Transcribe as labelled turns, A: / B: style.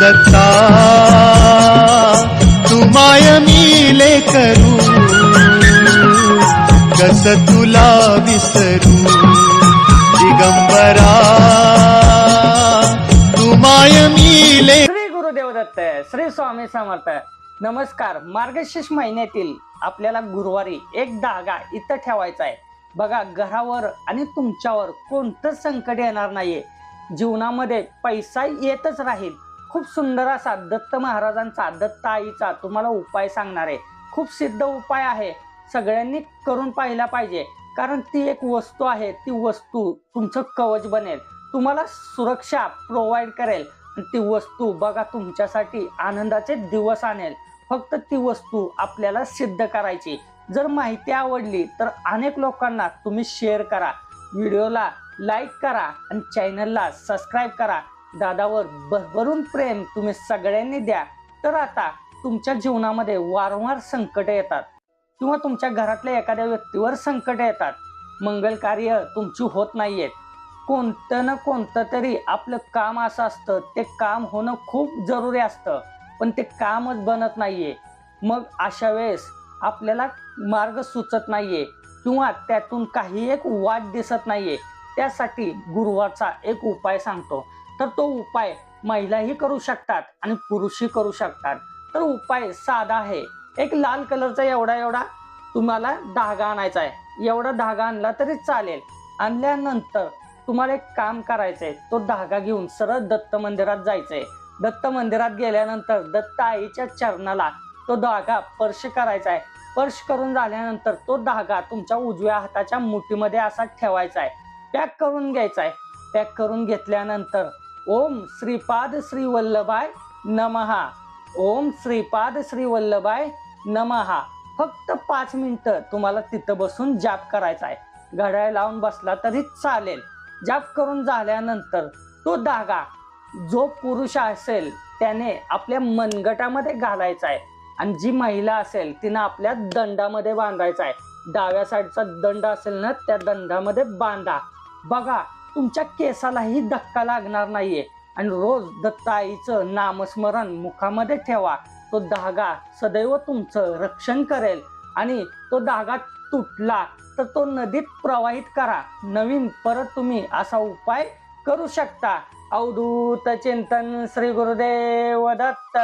A: दत्ता तुमाय मिले करू कस तुला विसरू दिगंबरा तुमाय मिले
B: श्री गुरुदेव दत्त श्री स्वामी समर्थ नमस्कार मार्गशीर्ष महिन्यातील आपल्याला गुरुवारी एक धागा इथं ठेवायचा आहे. बघा घरावर आणि तुमच्यावर कोणतंच संकट येणार नाहीये. जीवनामध्ये पैसा येतच राहील. खूप सुंदर असा दत्त महाराजांचा दत्त आईचा तुम्हाला उपाय सांगणार आहे. खूप सिद्ध उपाय आहे. सगळ्यांनी करून पाहिला पाहिजे. कारण ती एक वस्तू आहे. ती वस्तू तुमचं कवच बनेल. तुम्हाला सुरक्षा प्रोव्हाइड करेल. आणि ती वस्तू बघा तुमच्यासाठी आनंदाचे दिवस आणेल. फक्त ती वस्तू आपल्याला सिद्ध करायची. जर माहिती आवडली तर अनेक लोकांना तुम्ही शेअर करा. व्हिडिओला लाईक करा आणि चॅनलला सबस्क्राईब करा. दादावर भरभरून प्रेम तुम्ही सगळ्यांनी द्या तर आता तुमच्या जीवनामध्ये वारंवार संकट येतात. किंवा तुमच्या घरातल्या एखाद्या व्यक्तीवर संकट येतात. मंगल कार्य तुमची होत नाहीयेत. कोणतं ना कोणतं तरी आपलं काम असं असतं ते काम होणं खूप जरुरी असतं पण ते कामच बनत नाहीये. मग अशा वेळेस आपल्याला मार्ग सुचत नाहीये किंवा त्यातून काही एक वाट दिसत नाहीये. त्यासाठी गुरुवारचा एक उपाय सांगतो. तर तो उपाय महिलाही करू शकतात आणि पुरुषही करू शकतात. तर उपाय साधा आहे. एक लाल कलरचा एवढा एवढा तुम्हाला धागा आणायचा आहे. एवढा धागा आणला तरी चालेल. आणल्यानंतर तुम्हाला एक काम करायचंय. तो धागा घेऊन सरळ दत्त मंदिरात जायचंय. दत्त मंदिरात गेल्यानंतर दत्त आईच्या चरणाला तो धागा स्पर्श करायचा आहे. स्पर्श करून झाल्यानंतर तो धागा तुमच्या उजव्या हाताच्या मुठीमध्ये असा ठेवायचा आहे. पॅक करून घ्यायचा आहे. पॅक करून घेतल्यानंतर ओम श्रीपाद श्री वल्लभाय नमहा. ओम श्रीपाद श्री वल्लभाय नमहा. फक्त पाच मिनिटं तुम्हाला तिथं बसून जाप करायचा आहे घड्याळ लावून बसला तरी चालेल. जाप करून झाल्यानंतर तो धागा जो पुरुष असेल त्याने आपल्या मनगटामध्ये घालायचा आहे आणि जी महिला असेल तिनं आपल्या दंडामध्ये बांधायचा आहे डाव्या साईडचा दंड असेल ना त्या दंडामध्ये बांधा. बघा तुमच्या केसालाही धक्का लागणार नाहीये. आणि रोज दत्ताईचं नामस्मरण मुखामध्ये ठेवा. तो धागा सदैव तुमचं रक्षण करेल. आणि तो धागा तुटला तर तो नदीत प्रवाहित करा. नवीन परत तुम्ही असा उपाय करू शकता. अवधूत चिंतन श्री गुरुदेव दत्त.